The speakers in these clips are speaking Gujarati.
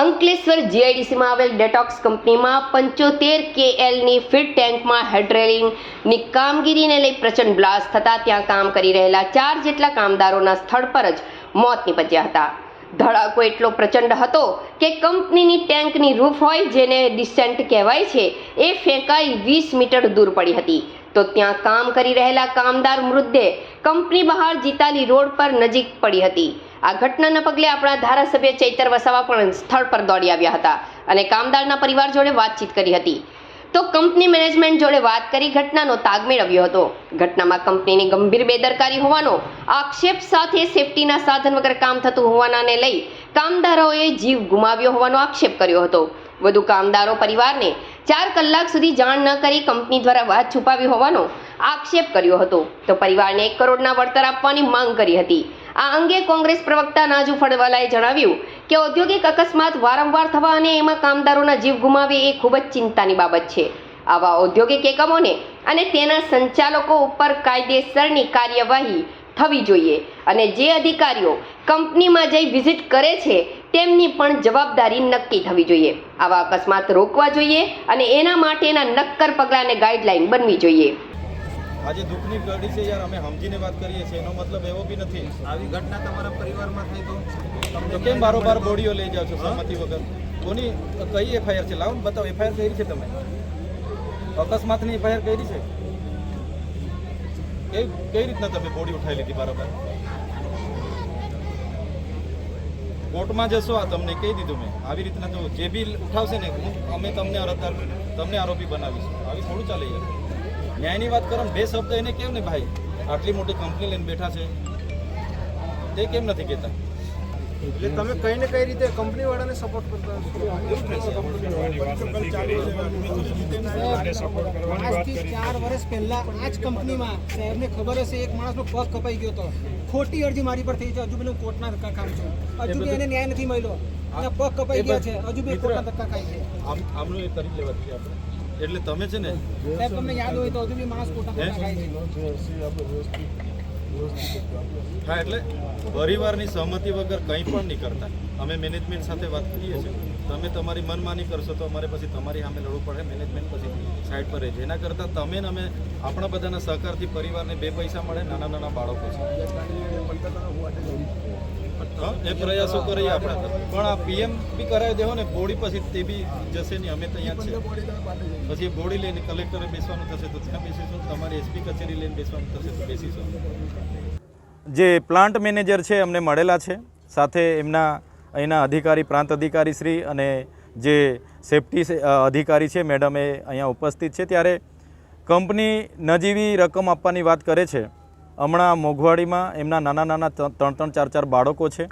અંકલેશ્વર જીઆઈડીસીમાં આવેલ ડેટોક્સ કંપનીમાં પંચોતેર કેએલની ફિટ ટેન્કમાં હેડ્રેલિંગની કામગીરીને લઈ પ્રચંડ બ્લાસ્ટ થતાં ત્યાં કામ કરી રહેલા ચાર જેટલા કામદારોના સ્થળ પર જ મોત નીપજ્યા હતા. ધડાકો એટલો પ્રચંડ હતો કે કંપનીની ટેન્કની રૂફ હોય જેને ડિસેન્ટ કહેવાય છે, એ ફેંકાઈ વીસ મીટર દૂર પડી હતી. તો ત્યાં કામ કરી રહેલા કામદાર મૃતદેહ કંપની બહાર જીતાલી રોડ પર નજીક પડી હતી. આ ઘટનાના પગલે આપણા ધારાસભ્ય ચૈતર વસાવા પણ સ્થળ પર દોડી આવ્યા હતા અને કામદારના પરિવાર જોડે વાતચીત કરી હતી. તો કંપની મેનેજમેન્ટ જોડે વાત કરી ઘટનાનો તાગ મેળવ્યો હતો. ઘટનામાં કંપનીની ગંભીર બેદરકારી હોવાનો આક્ષેપ સાથે સેફટીના સાધન વગર કામ થતું હોવાનાને લઈ કામદારોએ જીવ ગુમાવ્યો હોવાનો આક્ષેપ કર્યો હતો. વધુ કામદારો પરિવારને ચાર કલાક સુધી જાણ ન કરી કંપની દ્વારા વાત છુપાવી હોવાનો આક્ષેપ કર્યો હતો. તો પરિવારને એક કરોડના વળતર આપવાની માંગ કરી હતી. આ અંગે કોંગ્રેસ પ્રવક્તા નાજુ ફળવાલાએ જણાવ્યું કે ઔદ્યોગિક અકસ્માત વારંવાર થવા અને એમાં કામદારોના જીવ ગુમાવે એ ખૂબ જ ચિંતાની બાબત છે. આવા ઔદ્યોગિક એકમોને અને તેના સંચાલકો ઉપર કાયદેસરની કાર્યવાહી થવી જોઈએ અને જે અધિકારીઓ કંપનીમાં જઈ વિઝિટ કરે છે તેમની પણ જવાબદારી નક્કી થવી જોઈએ. આવા અકસ્માત રોકવા જોઈએ અને એના માટેના નક્કર પગલાંને ગાઈડલાઈન બનવી જોઈએ. આજે દુઃખની ઘડી છે યાર અમે સમજીને વાત કરીએ છીએ. એનો મતલબ એવો બી નથી. આવી ઘટના તમારા પરિવારમાં થઈ તો તો કેમ બારોબાર બોડીઓ લઈ જાઓ છો સહમતિ વગર? કોની કઈ એફઆઈઆર છે? લાવો ને બતાવો એફઆઈઆર કરી છે તમે? અકસ્માતની એફઆઈઆર કરી છે? કઈ કઈ રીતના તમે બોડી ઉઠાવી લીધી બારોબાર કોર્ટમાં જશો આ તમને કહી દીધું મેં. આવી રીતના જો જે બી ઉઠાવશે ને હું અમે તમને અરજદાર તમને આરોપી બનાવીશું. આવી થોડું ચાલે યાર. ન્યાયની વાત કરો બે શબ્દ એને કેમ ને ભાઈ? આટલી મોટી કંપની લઈને બેઠા છે. તે કેમ નથી કહેતા? એટલે તમે કઈ ને કઈ રીતે કંપની વાળાને સપોર્ટ કરતા આજથી ચાર વર્ષ પહેલા આ જ કંપનીમાં સાહેબને ખબર હશે એક માણસનો પગ કપાઈ ગયો હતો. ખોટી અરજી મારી પર થઈ છે. હજુ બી હું કોર્ટના ધક્કા ખાઉં છું. હજુ બી એને ન્યાય નથી મળ્યો. પગ કપાઈ ગયા છે. હજુ બી કોર્ટના ધક્કા ખાય છે. આમ આમનું એ કરી લેવા આપણે. એટલે તમે છે ને સાહેબ તમને યાદ હોય તો હજુ બી માણસ છે. હા એટલે પરિવારની સહમતિ વગર કંઈ પણ નહીં કરતા. અમે મેનેજમેન્ટ સાથે વાત કરીએ છીએ. તમે તમારી મનમાની કરશો તો અમારે પછી તમારી સામે લડવું પડે. મેનેજમેન્ટ પછી સાઈડ પર રહે. છે એના કરતાં તમે ને અમે આપણા બધાના સહકારથી પરિવારને બે પૈસા મળે નાના નાના બાળકો છે. એ પ્રયાસો કરીએ આપણે. પણ આ પીએમ બી કરાવી દેવો ને, બોડી પછી તે બી જશે નહીં. અમે તો અહીંયા છે પછી બોડી લઈને કલેક્ટરે બેસવાનું થશે તો ત્યાં બેસીશું, તમારી એસપી કચેરી લઈને બેસવાનું થશે તો બેસીશું. જે પ્લાન્ટ મેનેજર છે અમને મળેલા છે. સાથે એમના અહીંના અધિકારી, પ્રાંત અધિકારી શ્રી અને જે સેફટી અધિકારી છે, મેડમ એ અહીંયા ઉપસ્થિત છે. ત્યારે કંપની નજીવી રકમ આપવાની વાત કરે છે. હમણાં મોંઘવાડીમાં એમના નાના નાના ત્રણ ત્રણ ચાર ચાર બાળકો છે.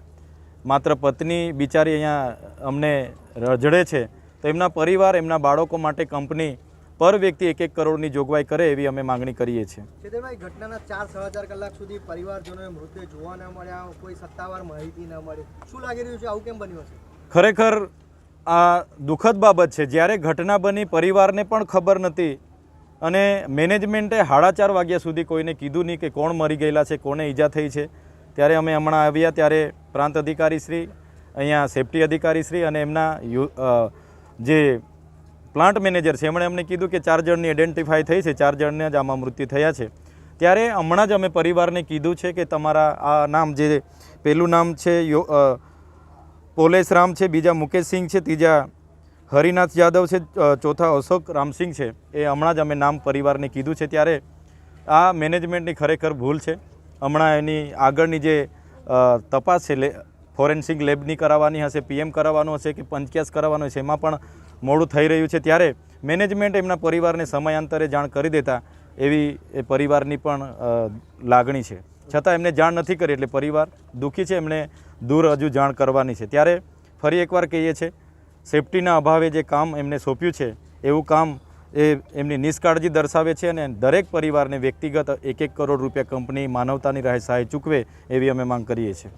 માત્ર પત્ની બિચારી અહીંયા અમને રજડે છે. તો એમના પરિવાર એમના બાળકો માટે કંપની પર વ્યક્તિ એક એક કરોડની જોગવાઈ કરે એવી અમે માગણી કરીએ છીએ. ચેતનભાઈ ઘટનાના ચાર સાડા ચાર કલાક સુધી પરિવારજનોએ મૃતદેહ જોવા ન મળ્યા કોઈ સત્તાવાર માહિતી ન મળી. શું લાગી રહ્યું છે? આવું કેમ બન્યું છે ખરેખર આ દુઃખદ બાબત છે. જ્યારે ઘટના બની પરિવારને પણ ખબર નથી. અને મેનેજમેન્ટે સાડા ચાર વાગ્યા સુધી કોઈને કીધું નહીં કે કોણ મરી ગયેલા છે, કોને ઈજા થઈ છે. ત્યારે અમે હમણાં આવ્યા, ત્યારે પ્રાંત અધિકારીશ્રી અહીંયા સેફટી અધિકારીશ્રી અને એમના જે પ્લાન્ટ મેનેજર છે, એમણે અમને કીધું કે ચાર જણની આઈડેન્ટિફાઈ થઈ છે, ચાર જણને જ આમાં મૃત્યુ થયા છે. ત્યારે હમણાં જ અમે પરિવારને કીધું છે કે તમારા આ નામ જે પહેલું નામ છે, યો પોલેશ રામ છે, બીજા મુકેશસિંહ છે, ત્રીજા હરિનાથ યાદવ છે ચોથા અશોક રામસિંહ છે, એ હમણાં જ અમે નામ પરિવારને કીધું છે ત્યારે આ મેનેજમેન્ટની ખરેખર ભૂલ છે. હમણાં એની આગળની જે તપાસ છે, લે, ફોરેન્સિક લેબની કરાવવાની હશે, પીએમ કરાવવાનું હશે કે પંચકેસ કરાવવાનું હશે, એમાં પણ મોડું થઈ રહ્યું છે. ત્યારે મેનેજમેન્ટ એમના પરિવારને સમયાંતરે જાણ કરી દેતા એવી એ પરિવારની પણ લાગણી છે. છતાં એમને જાણ નથી કરી, એટલે પરિવાર દુઃખી છે, એમણે દૂર હજુ જાણ કરવાની છે. ત્યારે ફરી એકવાર કહીએ છીએ સેફટીના અભાવે જે કામ એમને સોંપ્યું છે, એવું કામ એ એમની નિષ્કાળજી દર્શાવે છે અને દરેક પરિવારને વ્યક્તિગત એક એક કરોડ રૂપિયા કંપની માનવતાની રાહે સહાય ચૂકવે એવી અમે માંગ કરીએ છીએ.